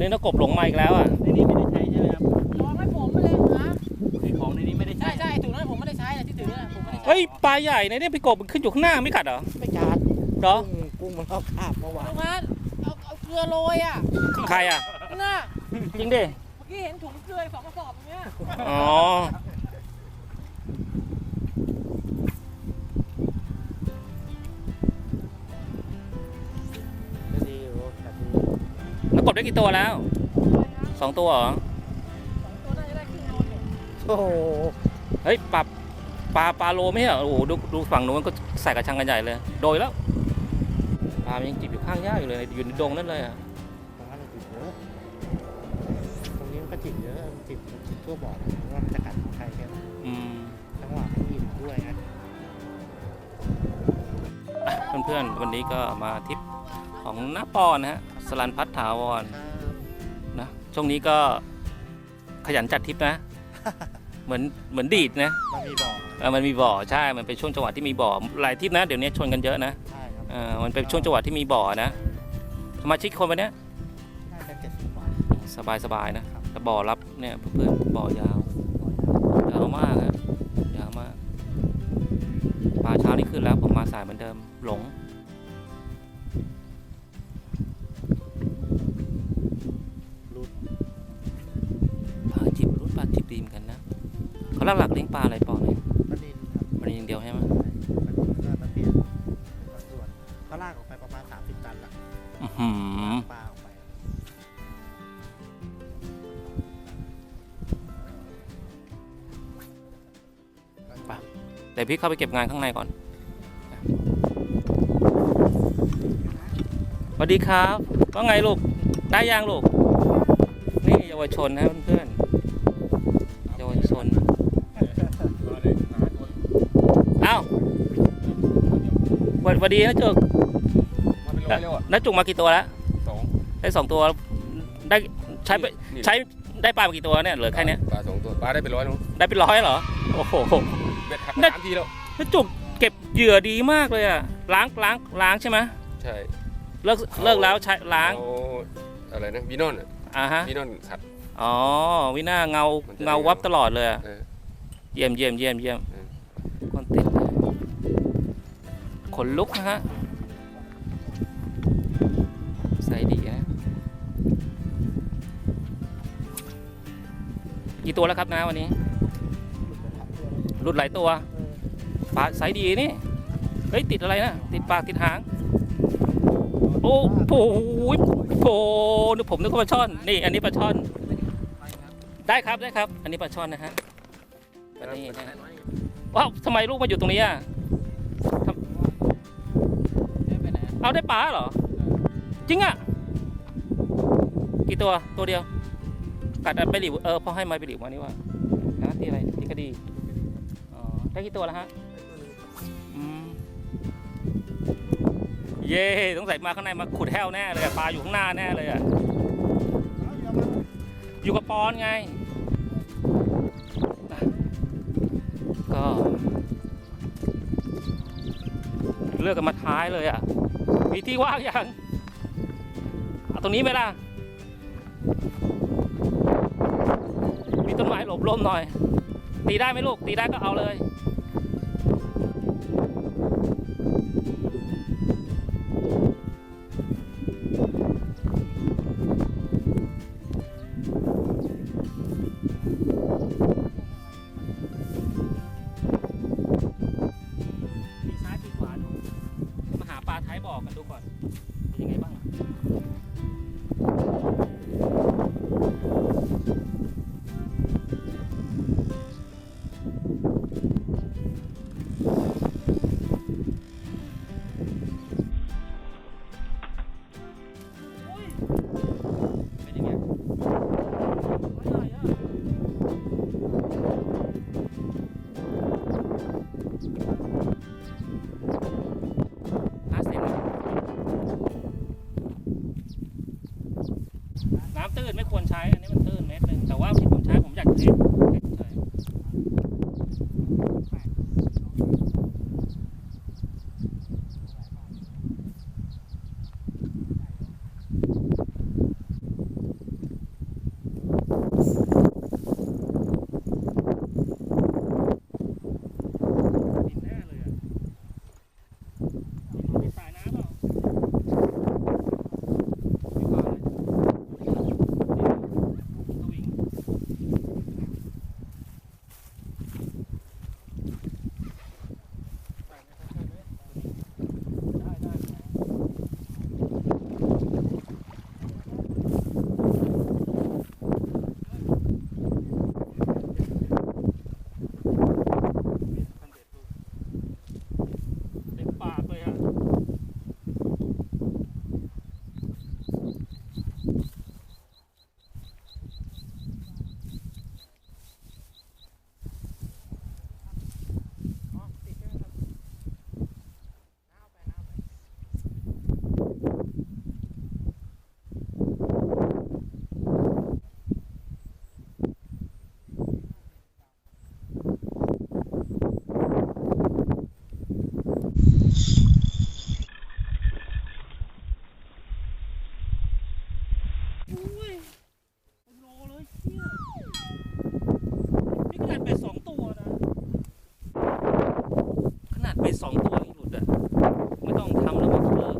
วันนี้นกกบหลงมาอีกแล้วอะในนี้ไม่ได้ใช้ใช่ไหมครับลองให้ผมมาเลยนะไอ้ของในนี้ไม่ได้ใช้ใช่ใช่ถุงนั้นผมไม่ได้ใช้นะที่ถือเนี่ยผมไม่ได้ใช้เฮ้ยปลาใหญ่ในเนี่ยพี่กบมันขึ้นอยู่ข้างหน้าไม่กัดเหรอไม่จัดเหรอกุ้งกุ้งมันเข้าคาบเมื่อวานลุงฮันเอาเอาเกลือโรยอะใครอะน่ะจริงดิเมื่อกี้เห็นถุงเกลือสองกระสอบอย่างเงี้ยอ๋อ กกบได้กี่ตัวแล้วสองตัวเหรอสองตัวน่าจะได้ครึ่งโลเนี่ยโอ้โหเฮ้ยปลาปลาปลาโลไม่ใช่เหรอโอ้โหดูดูฝั่งนู้นมันก็ใส่กระชังกันใหญ่เลย โดยแล้วปลามันยังจิบอยู่ข้างหญ้าอยู่เลยอยู่ในดงนั่นเลยอะตรงนั้นมันจิบเยอะตรงนี้มันก็จิบเยอะมันจิบมันจิบทั่วบ่อเลยว่ามันจะกัดใครแค่ไหนอืมจังหวะมันอิ่มด้วยนะอะเพื่อนๆวันนี้ก็มาทริปของน้าปอนนะฮะ สลันพัฒถาวรนะช่วงนี้ก็ขยันจัดทริปนะ เหมือนเหมือนดีดนะมันมีบ่อเออมันมีบ่อใช่ มันเป็นช่วงจังหวะที่มีบ่อหลายทริปนะ เดี๋ยวนี้ชนกันเยอะนะใช่ครับเออมันเป็นช่วงจังหวะที่มีบ่อนะสมาชิกคนวันเนี้ยน่าจะเจ็ดสิบบาทสบายสบายๆนะแต่บ่อรับเนี่ยเพื่อนๆบ่อยาวยาวมากครับยาวมากปลาเช้านี่ขึ้นแล้วผมมาสายเหมือนเดิมหลง หลักๆเลี้ยงปลาอะไรปอเนี่ยปลานินครับมันอย่างเดียวใช่ไหมปลานินก็มาเปลี่ยนเป็นบางส่วนเขาลากออกไปประมาณ 30 ตันละอื้อหือปลาออกไปเดี๋ยวพี่เข้าไปเก็บงานข้างในก่อนสวัสดีครับ ว่าไงลูก ได้ยังลูก นี่เยาวชนนะ สวัสดีนะจุกมาเป็นร้อยแล้วอะน้าจุกมากี่ตัวแล้วสองได้สองตัวได้ใช้ไปนี่ใช้ได้ปลามากี่ตัวเนี่ยเหลือแค่เนี้ยปลาสองตัวปลาได้เป็นร้อยแล้วได้เป็นร้อยเหรอโอ้โห เบ็ดหักได้ สามทีแล้วน้าจุกเก็บเหยื่อดีมากเลยอะล้างล้างล้างใช่ไหมใช่เลิกเลิกแล้วใช้ล้างเอาอะไรนะวีนอนอะอ่าฮะวีนอนขัดอ๋อวิน่าเงามันจะเงาวับตลอดเลยอะเออเยี่ยมเยี่ยมเยี่ยมเยี่ยม นลุกนะฮะใส่ดีนะกี่ตัวแล้วครับนะวันนี้หลุดหลายตัวปลาไซส์ดีนี่เฮ้ยติดอะไรนะติดปากติดหาง โอ้โหโอ้นึกผมนึกว่าปลาช่อนนี่ อันนี้ปลาช่อน ได้ครับได้ครับ อันนี้ปลาช่อนนะฮะอันนี้นะว้าวทำไมลูกมาอยู่ตรงนี้อะ เอาได้ปลาเหรอ จริงอะ กี่ตัวตัวเดียว กัดไปหลิวเออพอให้ไม้ไปหลิวมานี่ว่านะที่อะไรที่กระดีอ๋อได้กี่ตัวแล้วฮะเย่สงสัยมาข้างในมาขุดแห้วแน่เลยอะปลาอยู่ข้างหน้าแน่เลยอะอยู่กับปอนไง ก็ เลือกกันมาท้ายเลยอะ มีที่ว่างยังเอาตรงนี้ไหมล่ะ มีต้นไม้หลบร่มหน่อย ตีได้ไหมลูก ตีได้ก็เอาเลย นี่ขนาดเป็ดสองตัวนะ ขนาดเป็ดสองตัวยังหลุดอะ ไม่ต้องทำแล้วมั้งเลิก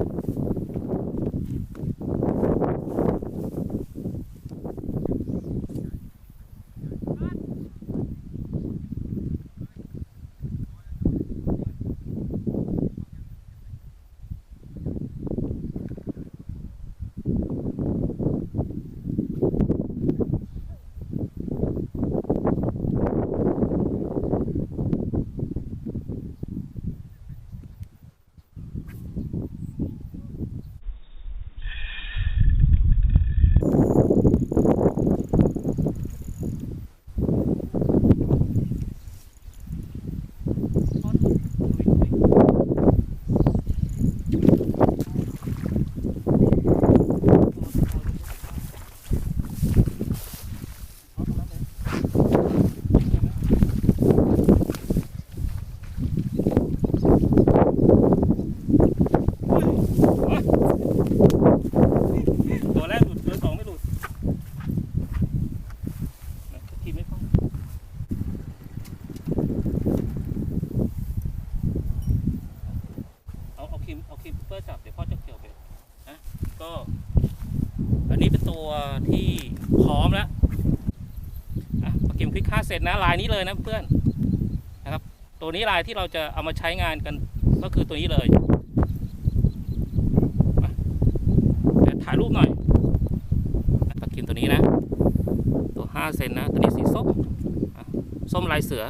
ตัวแรกหลุดตัวสองไม่หลุดทีไม่เข้าเอาเอาคิมเอาคิมเปอร์จับเดี๋ยวพ่อจะเกี่ยวไปนะก็ อันนี้เป็นตัวที่พร้อมแล้วอะพอกิมคลิกค่ายนี้เลยนะเพื่อนนะครับ ตัวนี้ลายที่เราจะเอามาใช้งานกันก็คือตัวนี้เลยอะเดี๋ยวถ่ายรูปหน่อยตะกินตัวนี้นะ ตัว5เซนนะ ตัวนี้สีส้มส้มลายเสือ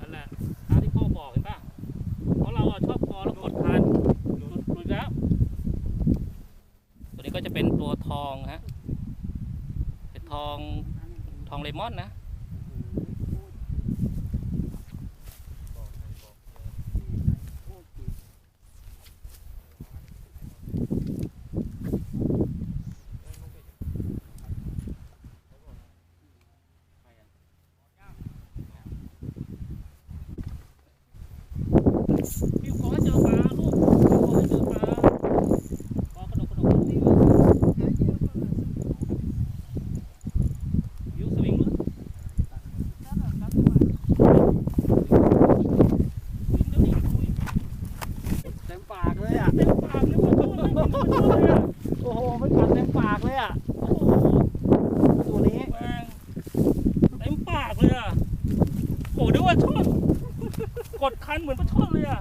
นั่นแหละตามที่พ่อบอกเห็นป่ะ เพราะเราอะชอบคอแล้วกดคันหลุดหลุดแล้ว ตัวนี้ก็จะเป็นตัวทองฮะ เป็นทอง ทองเลมอนนะ พี่ขอให้เจอปลาลูกพี่ขอให้เจอปลาขอกระดกกระดกนี่วิวสวิงมั้ยวิงเดี๋ยวนี้คุย เต็มปากเลยอะ เต็มปากเลยว่าเขาไม่เป็นตัวเลยอะ โอ้โหมันกัดเต็มปากเลยอะ โอ้โห ตัวนี้ แม่งเต็มปากเลยอะโอ้เดี๋ยวว่าช่อนกดคันเหมือนปลาช่อนเลยอะ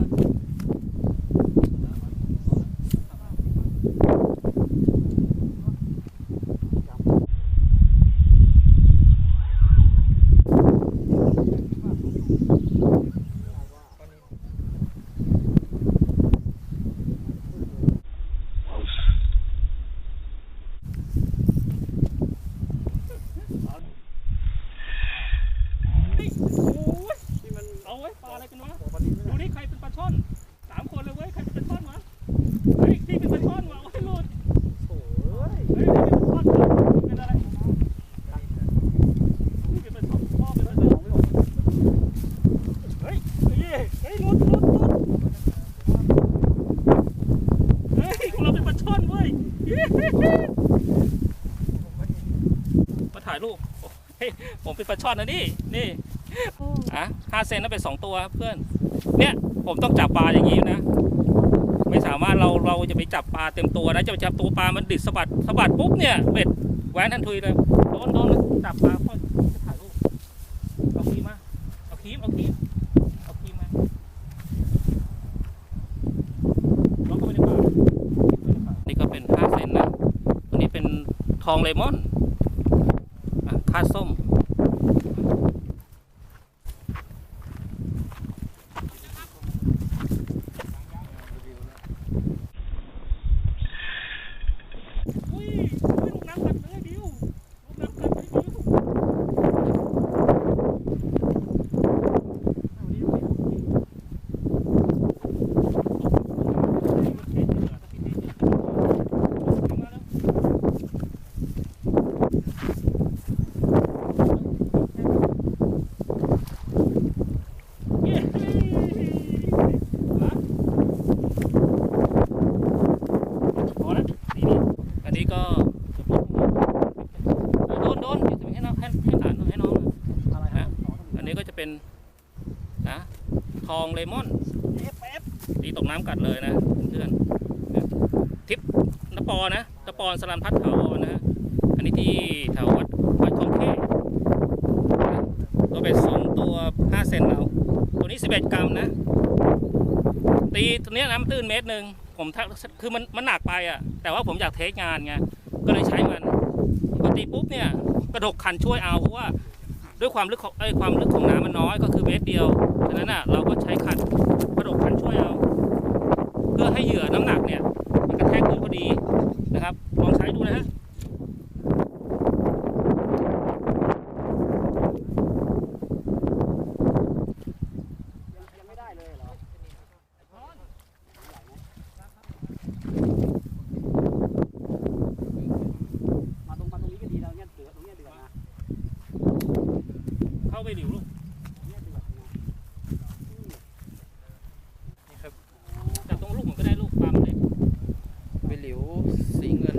เฮ้ยโอ้ยนี่มันเอาไว้ปลาอะไรกันวะ ดูนี่ใครเป็นปลาช่อนสามคนเลยเว้ย ใครเป็นปลาช่อนวะ เฮ้ยนี่เป็นปลาช่อนวะโอ้ยหลุด โอ้ย เฮ้ยนี่เป็นปลาช่อนวะเป็นอะไรนี่เป็นปลาช่อนพ่อเป็นปลาช่อนเฮ้ยเฮ้ยเฮ้ยหลุดหลุดหลุดเฮ้ยของเราเป็นปลาช่อนเว้ยมาถ่ายรูปโอ้ยผมเป็นปลา ช่อนนะนี่นี่อะห้าเซนนั่นเป็นสองตัวเพื่อน เนี่ยผมต้องจับปลาอย่างนี้นะ ไม่สามารถเราเราจะไปจับปลาเต็มตัวนะจะไปจับตัวปลามันดิดสะบัดสะบัดปุ๊บเนี่ยเบ็ดแหวนทันทุยเลยโดนโดนแล้วจับปลาค่อยจะถ่ายรูปเอาครีมมาเอาครีมเอาครีมเอาครีมมาลองเข้าไปในปากนี่ก็เป็นห้าเซนนะตัวนี้เป็นทองเลมอน เลมอนตีตกน้ำกัดเลยนะเพื่อนทิปนปอนะนปอนสลันพัดถาวรนะฮะอันนี้ที่แถววัดวัดคลองเข้นะตัวเบ็ดสองตัว5เซนเราตัวนี้11กรัมนะ ตีตัวนี้น้ำตื้นเมตรหนึ่งผมคือมันมันหนักไปอะ แต่ว่าผมอยากเทคงานไงก็เลยใช้มันพอตีปุ๊บเนี่ยกระดกคันช่วยเอาเพราะว่า ด้วยความลึกของไอ้ความลึกของน้ำมันน้อยก็คือเมตรเดียวฉะนั้นอะเราก็ใช้คันกระดกคันช่วยเอา เพื่อให้เหยื่อน้ำหนักเนี่ยมันกระแทกพื้นพอดีนะครับลองใช้ดูนะฮะ ยังไม่ได้เลยเหรอ มาตรงมาตรงนี้ก็ดีแล้วเนี่ยเดือดตรงเนี้ยเดือดนะ เข้าไปหลิวลูก เนี่ยเดือดนะ นี่ครับจับตรงลูกผมก็ได้ลูกปลามันเล็ก ไปหลิวสีเงิน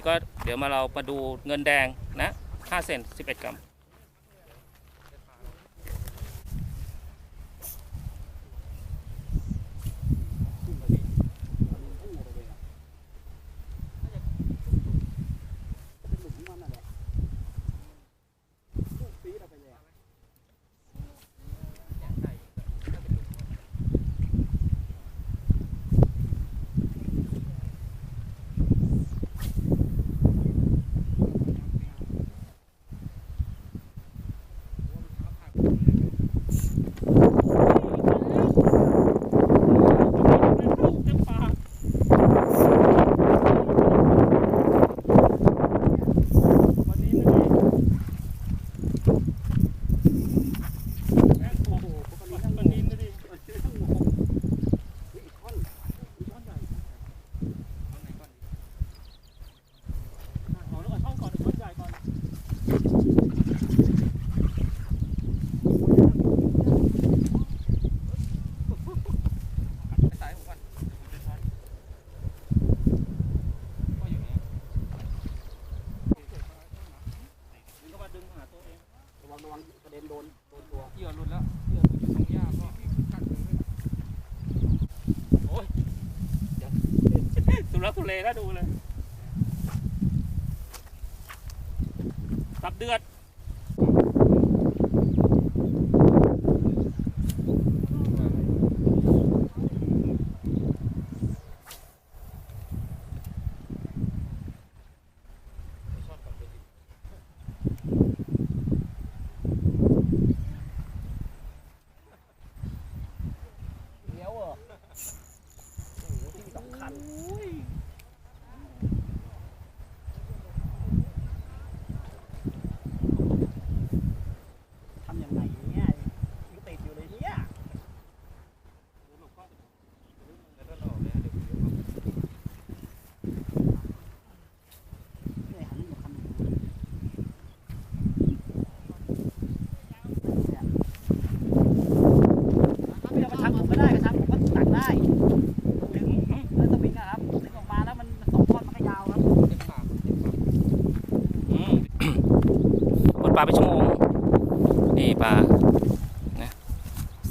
นี้ก็เดี๋ยวมาเรามาดูเงินแดงนะ5เซน11 กรัม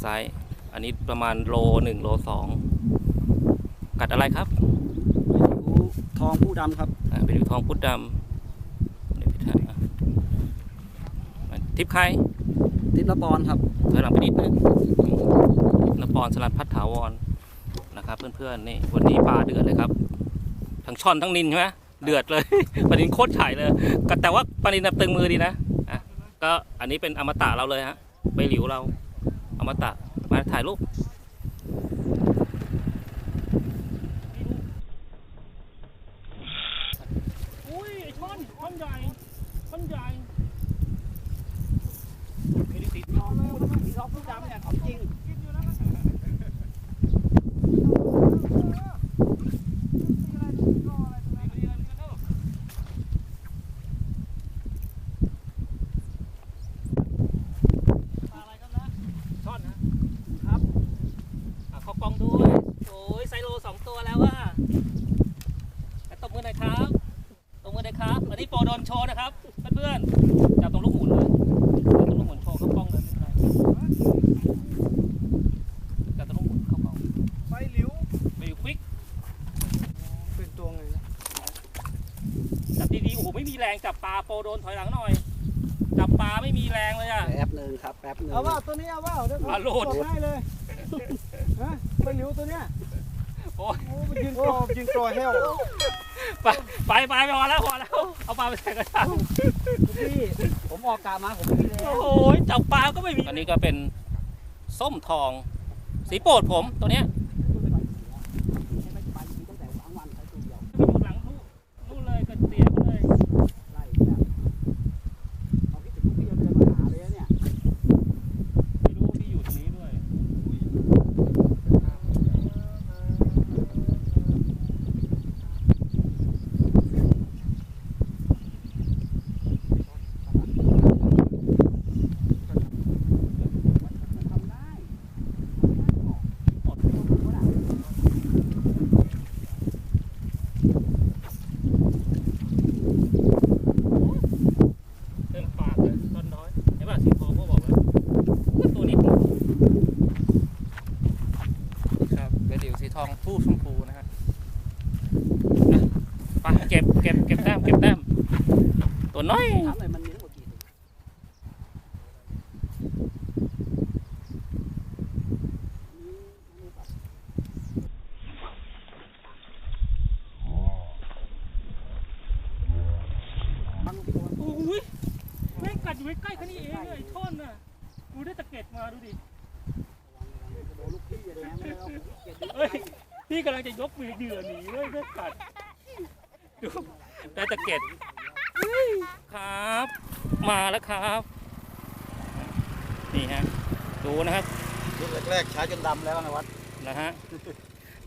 ไซส์อันนี้ประมาณโลหนึ่งโลสองกัดอะไรครับทองผู้ดำครับอ่าเป็นหลิวทองพุดดำเดี๋ยวพี่ท่านอะทิปใครติดละปอนครับถอยหลังไปนิดนึงนปอนสลัดพัดถาวรนะครับ เพื่อนๆนี่วันนี้ปลาเดือดเลยครับทั้งช่อนทั้งนินใช่ไหมเดือดเลยปลานินโคตรฉ่ายเลยก็แต่ว่าปลานินน่ะตึงมือดีนะอะก็อันนี้เป็นอมตะเราเลยฮะใบหลิวเรา อมตะมาถ่ายรูปอุ้ยช่อนช่อนใหญ่ช่อนใหญ่ทองสีทองผู้ดำเนี่ยของจริง อนจับตรงลูกหมุนเลยจับตรงลูกหมุนโชว์เข้ากล้องเลยไม่เป็นไรจับตรงลูกหมุนเข้าเล้อไปหลิวไปควิกเป็นตัวไงจับดีๆ โอ้โห ไม่มีแรงจับปลาโปรโดนถอยหลังหน่อย จับปลาไม่มีแรงเลยอะ แป๊บหนึ่งครับแป๊บหนึ่งเอาว่าตัวนี้เอาว่าเดี๋ยวผมอะโหลด ส่งให้เลยฮะไปหลิวตัวเนี้ยโอ้ยยิงกรอยืนกรอแห้ว ไปไปไปพอแล้วพอแล้ว เอาปลาไปใส่กระชัง กกามาผมไม่มีแล้โอ้วโหจับปลาก็ไม่มี อันนี้ก็เป็นส้มทอง สีโปรดผมตัวเนี้ย ไม่ไปตั้งแต่สามวันใช้ตัวเดียว อยู่หลังนู่นนู่นเลยก็เตียงเลย ไล่แบบเอาคิดถึงพี่เดินมาหาเลยเนี่ย ไม่รู้พี่อยู่ตรงนี้ด้วย ทำได้ เต็มปากเลยต้นน้อยเห็นป่ะสีทองพ่อบอกแล้วตัวนี้ครับเป็นดิวสีทองผู้ชมพูนะฮะอะไปเก็บเก็บเก็บแต้มเก็บแต้มตัวน้อย ถามหน่อยมันมีทั้งหมดกี่ตัวบางตัว โอ้ยแม่งกัดอยู่ใกล้ๆแค่นี้เองเลยไอ้ท่อนน่ะดูได้ตะเก็ดมาดูดิ โดนลูกพี่เลยนะไม่เอาเก็บ เฮ้ยพี่ กำลังจะยกมือเดือหนีเลยแม่งกัดดูได้ตะเก็ดครับ มาแล้วครับ นี่ฮะ ดูนะครับรุ่นแรกๆใช้จนดำแล้วนะวัดนะฮะ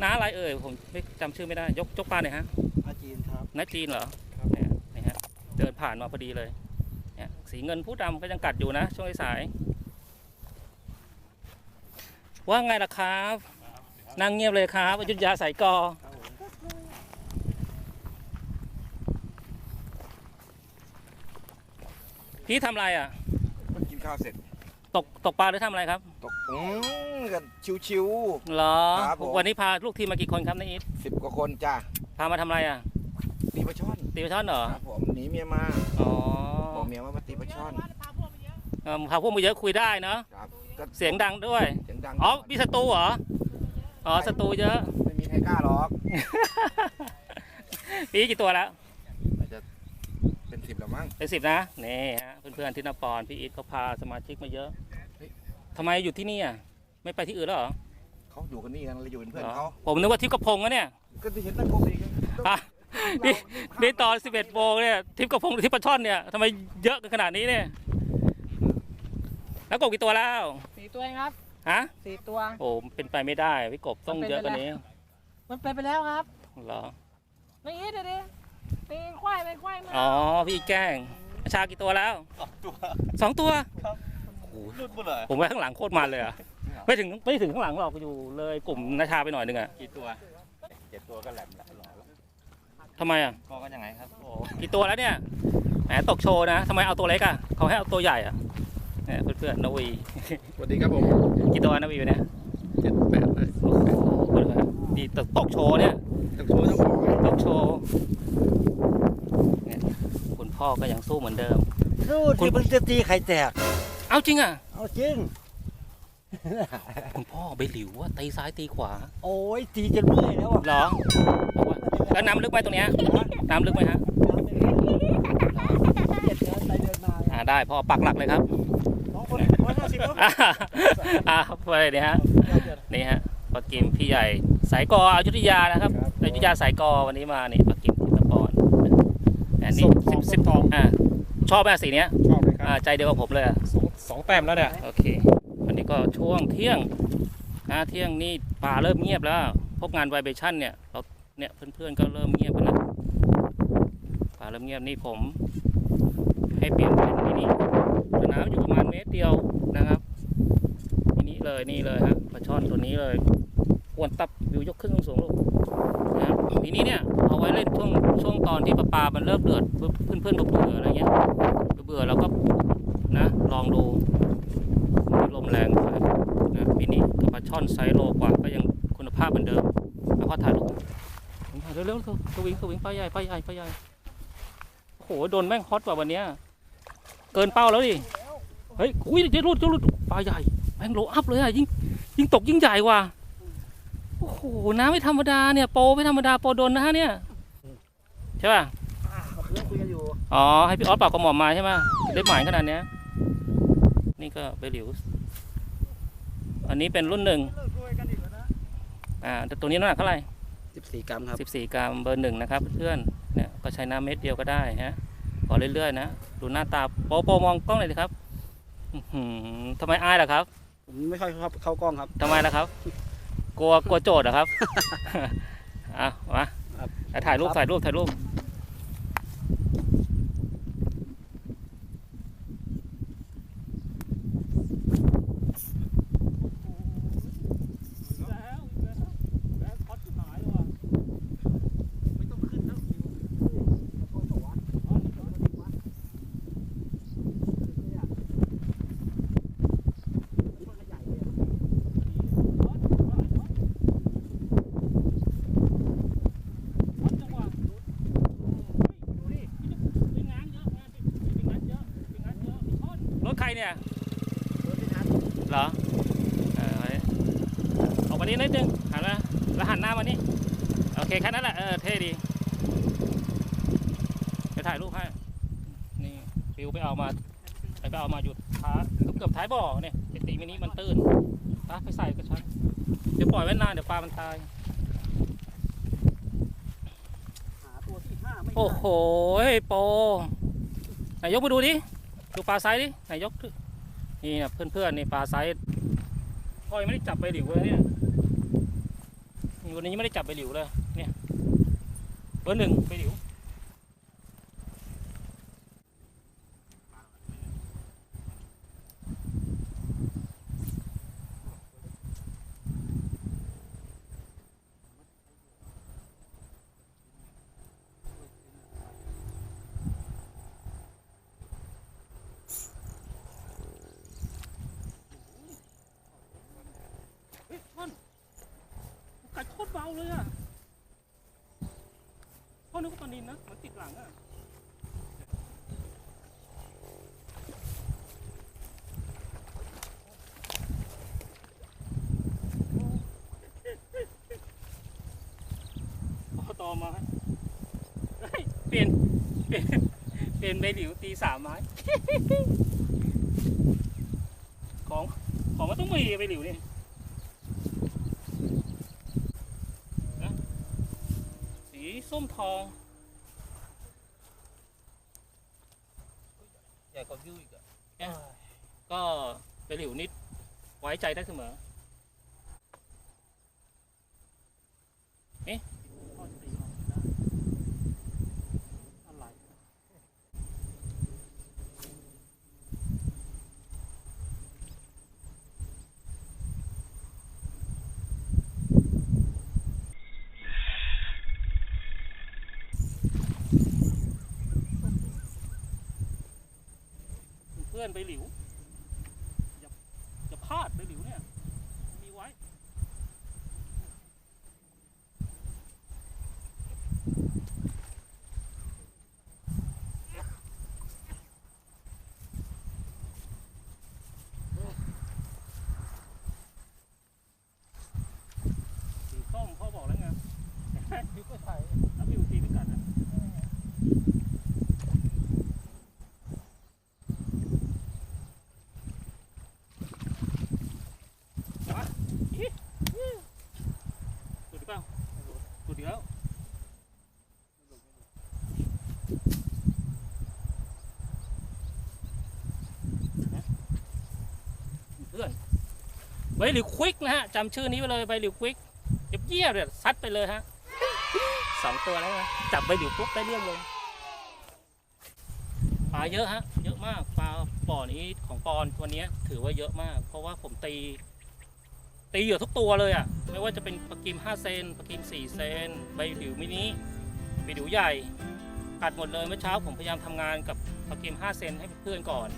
น้าอะไรเอ่ยผมไม่จำชื่อไม่ได้ ยกยกปลาหน่อยฮะมาจีนครับน้าจีนเหรอเนี่ยนี่ฮะเดินผ่านมาพอดีเลยเนี่ยสีเงินผู้ดำก็ยังกัดอยู่นะ ช่วงสายๆว่าไงล่ะครับ นั่งเงียบเลยครับอยุธยาสายกอพี่ทำอะไรอะมันกินข้าวเสร็จ ตกตกปลาหรือทำอะไรครับตกอืมกันชิว เหรอ ครับผม วันนี้พาลูกทีมมากี่คนครับนายอีทๆสิบกว่าคนจ้าพามาทำอะไรอะ ตีปลาช่อนตีปลาช่อนเหรอ ครับผมหนีเมียมาอ๋อบอกเมียว่ามาตีปลาช่อนเอิ่มพาพวกมาเยอะคุยได้เนาะ ครับก็เสียงดังด้วย เสียงดังอ๋อมีศัตรูเหรอ อ๋อศัตรูเยอะ ไม่มีใครกล้าหรอกปีกี่ตัวแล้ว อาจจะเป็นสิบแล้วมั้ง เป็นสิบนะ นี่ฮะ เพื่อนๆที่นปอนพี่อีทเขาพาสมาชิกมาเยอะทำไมอยู่ที่นี่อะ ไม่ไปที่อื่นแล้วเหรอเขาอยู่กันนี่กันเราอยู่เป็นเพื่อนหรอเขาผมนึกว่าทิพย์กระพงนะเนี่ย ก็ที่เห็นตะโกนอีกอะนี่นี่ตอน11โมงเนี่ยทิพย์กระพงหรือทิพย์ปลาช่อนเนี่ยทำไมเยอะกันขนาดนี้เนี่ย แล้วกบกี่ตัวแล้ว สี่ตัวเองครับ ฮะสี่ตัว โอ้เป็นไปไม่ได้พี่กบต้องเยอะกว่านี้มันเป็นไปแล้วครับเหรอไม่อีดเลยตีควายไปควายมาอ๋อพี่แกล้งอาชากี่ตัวแล้วสองตัวโอ้โหรุดหมดเลยผมไว้ข้างหลังโคตรมันเลยอะไม่ถึงไม่ถึงข้างหลังหรอกอยู่เลยกลุ่มนาชาไปหน่อยหนึงอะกี่ตัวเจ็ดตัวก็แหลมแล้วรอแล้วทำไมอะก็กันยังไงครับโอ้กี่ตัวแล้วเนี่ยแหมตกโชว์นะทำไมเอาตัวเล็กอะเขาให้เอาตัวใหญ่อะ เนี่ยเพื่อนๆนวีสวัสดีครับผมกี่ตัวนวีอยู่เนี่ยเจ็ดแปดเลยโอ้โหเพื่อนๆดีตกตกโชว์เนี่ยต้องโชว์ต้องบอกตกโชว์เนี่ยคุณพ่อก็ยังสู้เหมือนเดิมสู้ที่มึงจะตีไข่แตก เอาจริงอะเอาจริง คุณพ่อไปหลิวว่าตีซ้ายตีขวา โอ้ยตีจนเมื่อยแล้วอะเหรอแล้วน้ำลึกไหมตรงเนี้ยน้ำลึกไหมฮะเจ็ดเดินไปเดินมาอ่าได้พ่อปักหลักเลยครับสองคนร้ อยห้าสิบครับอ่าอ่าไปนี่ฮะนี่ฮะปากิมพี่ใหญ่สายกออยุธยานะครับอยุธยาสายกอวันนี้มานี่ปากิมทิพย์ปอนอันนี้สิบสิบอ่าชอบไหมสีเนี้ยชอบเลยคอ่ารับใจเดียวกับผมเลยอะสองสองแต้มแล้วเนี่ยโอเควันนี้ก็ช่วงเที่ยงนะเที่ยงนี่ป่าเริ่มเงียบแล้วพบงานไวเบชั่นเนี่ยเราเนี่ยเพื่อนๆก็เริ่มเงียบกันแล้วป่าเริ่มเงียบนี่ผม ให้เปลี่ยนเป็นที่นี่สนามอยู่ประมาณเมตรเดียว นะครับทีนี้เลยนี่เลยฮะปลาช่อนตัวนี้เลยอวนตับวิวยกขึ้นสูงลูกนะครับทีนี้เนี่ยเอาไว้เล่นช่วงช่วงตอนที่ปลาปลามันเริ่มเดือดเพื่อนเพื่อนเบื่ออะไรเงี้ยเบื่อเราก็นะลองดูลมแรงไปนะปีนี้กับปลาช่อนไซโลกว่าก็ยังคุณภาพเหมือนเดิมแล้วพอถ่ายรูปเร็วๆๆตัววิ่งวิ่งปลาใหญ่ปลาใหญ่ปลาใหญ่โอ้โหโดนแม่งฮอตกว่าวันเนี้ยเกินเป้าแล้วดิ เฮ้ยอุ้ยจะรุดจะรุดปลาใหญ่แม่งโลอัพเลยอะยิ่งยิ่งตกยิ่งใหญ่ว่ะโอ้โหน้ำไม่ธรรมดาเนี่ยโปรไม่ธรรมดาโปรโดนนะฮะเนี่ยใช่ป่ะอ่าเมื่อคืนคุยกันอยู่อ๋อให้พี่ออสเป่ากระหม่อมมาใช่ไหมได้หมายขนาดเนี้ยนี่ก็ไปหลิวอันนี้เป็นรุ่นหนึ่งเลิกคุยกันอีกแล้วนะอ่าแต่ตัวนี้น้ำหนักเท่าไหร่14กรัมครับ14กรัมเบอร์หนึ่งนะครับเพื่อนเนี่ยก็ใช้น้ำเม็ดเดียวก็ได้ฮะพอเรื่อยๆนะดูหน้าตาโปโปมองกล้องเลยสิครับอื้อหือ ทำไมอายล่ะครับ ผมไม่ค่อยเข้าเข้ากล้องครับ ทำไมล่ะครับ กลัวกลัวโจทย์เหรอครับ อะมาครับอะถ่ายรูปครับถ่ายรูปถ่ายรูป รถใครเนี่ยเหรอเออไว้ออกมานี้นิดนึงหันมาแล้วหันหน้ามานี่โอ เคแค่นั้นแหละเออเท่ดีไปถ่ายรูปให้นี่ฟิวไปเอามาไปไปเอามาหยุดท้าเกือบท้ายบ่อเนี่ยไอตีมินิมันตื้นตาไปใส่กระชังเดี๋ยวปล่อยไว้นานเดี๋ยวปลามันตายหาตัวที่ห้าไม่ได้โอ้โหโปรไหนยกมาดูดิดูปลาไซส์ดิไหนยกดินี่นะเพื่อนๆนี่ปลาไซส์พ่อยังไม่ได้จับไปหลิวเลยเนี่ยนี่วันนี้ยังไม่ได้จับไปหลิวเลย เนี่ยเบอร์หนึ่งไปหลิว เฮ้ยท่อนกัดโคตรเบาเลยอะพ่อนึกว่าปลานินนะ มันติดหลังอะ พอต่อมา เฮ้ยเปลี่ยนเปลี่ยนเปลี่ยนใบหลิวตีสามไม้ ของของมันต้องมีใบหลิวนี่สีส้มทองใหญ่กว่าวิวอีกอะก็เป็นหลิวนิดไว้ใจได้เสมอ นี่ เพื่อนไปหลิว อย่าอย่าพลาดไปหลิวเนี่ย มีไว้ สีส้มพ่อบอกแล้วไงบิวก็ใส่แล้วบิวตีไปกัดอะ สุดหรือเปล่าสุดอีกแล้วนะเพื่อนใบหลิวควิกนะฮะจำชื่อนี้ไปเลยใบหลิวควิกเยียบเนี่ยซัดไปเลยฮะสองตัวแล้วนะจับใบหลิวปุ๊บได้เรื่องเลยปลาเยอะฮะ เยอะมากปลาบ่อนี้ของปอนตัวนี้ถือว่าเยอะมาก เพราะว่าผมตี ตีเหยื่อทุกตัวเลยอะ ไม่ว่าจะเป็นปลากิม5เซนปลากิม4เซนใบหลิวมินิใบหลิวใหญ่กัดหมดเลยเมื่อเช้าผมพยายามทำงานกับปลากิม5เซนให้เพื่อนก่อน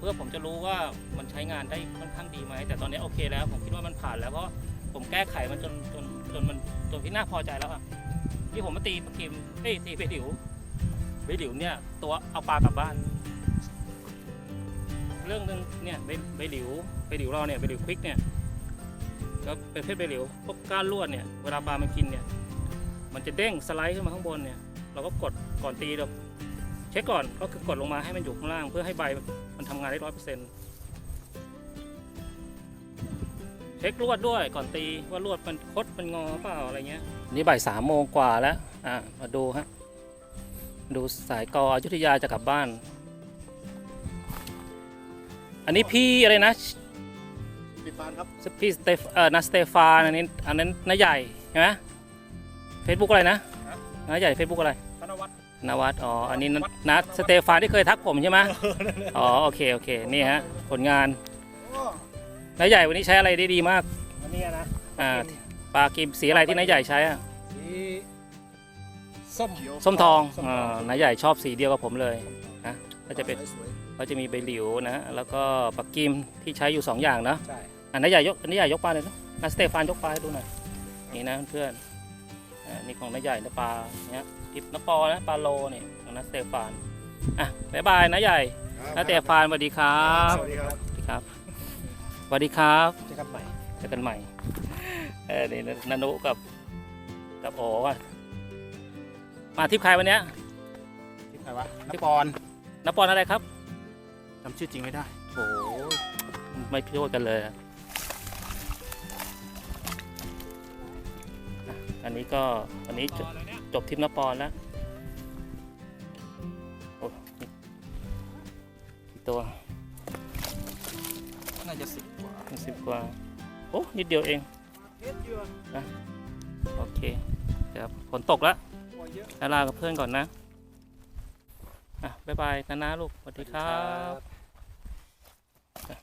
เพื่อผมจะรู้ว่ามันใช้งานได้ค่อนข้างดีไหมแต่ตอนนี้โอเคแล้ว ผมคิดว่ามันผ่านแล้วเพราะผมแก้ไขมันจนจนจนมันจนที่น่าพอใจแล้วอะที่ผมมาตีปลากิมเอ้ยตีใบหลิวไปใบหลิวเนี่ยตัวเอาปลากลับบ้าน เรื่องหนึงเนี่ยใบใบหลิวใบหลิวเราเนี่ยใบหลิวควิกเนี่ยก็เป็นเพศใบหลิวพวกก้านลวดเนี่ยเวลาปลามันกินเนี่ยมันจะเด้งสไลด์ขึ้นมาข้างบนเนี่ยเราก็กดก่อนตีเราเช็คก่อนก็คือกดลงมาให้มันอยู่ข้างล่างเพื่อให้ใบ มันทำงานได้ร้อยเปอร์เซ็นต์เช็คลวดด้วยก่อนตีว่าลวดมันคดมันงอเปล่าอะไรเงี้ย นี่บ่ายสามโมงกว่าแล้ว อะมาดูฮะ ดูสายกออยุธยาจะกลับบ้าน อันนี้พี่อะไรนะปิดฟานครับพี่สเตฟเอ่อนาสเตฟานอันนี้อันนั้นน้าใหญ่ใช่ไหมเฟซบุ๊กอะไรนะน้าใหญ่เฟซบุ๊กอะไรธ นวัฒน์นวัดอ๋ออันนี้นนัดสเตฟานที่เคยทักผมใช่ไหมอ๋อโอเคโอเคนี่ฮะผลงานนายใหญ่วันนี้ใช้อะไรได้ดีมากอันนี้นะอ่าปลากิมสีอะไรที่นายใหญ่ใช้อะสีส้มส้มทองส้มอ่านายใหญ่ชอบสีเดียวกับผมเลยนะก็จะเป็นก็จะมีใบหลิวนะแล้วก็ปลากิมที่ใช้อยู่สองอย่างนะใช่อ่านายใหญ่ยกนายใหญ่ยกปลาเลยนะนาสเตฟานยกปลาให้ดูหน่อยนี่นะเพื่อนอ่า นี่ของนายใหญ่นะปลาเนี้ยทิปนปอนะปลาโลนี่ของนาสเตฟานอะบ๊ายบายนายใหญ่นาสเตฟานสวัสดีครับสวัสดีครับสวัสดีครับสวัสดีครับเจอกันใหม่เจอกันใหม่เออนี่นานุกับกับโอ๋อะมาทริปใครวันเนี้ยที่ใครวะนปอนนปอนอะไรครับจำชื่อจริงไม่ได้โอ้โหไม่พิโรธกันเลย นนี้ก็อันนี้จบจบทริปนปอนแล้วโอ้นี่กี่ตัว น่าจะสิบกว่าสิบกว่า โอ้ นิดเดียวเองนะโอเคเดี๋ยวฝนตกแล้วนาลากับเพื่อนก่อนนะ อะ บ๊ายบายนานาลูก สวัสดีครับ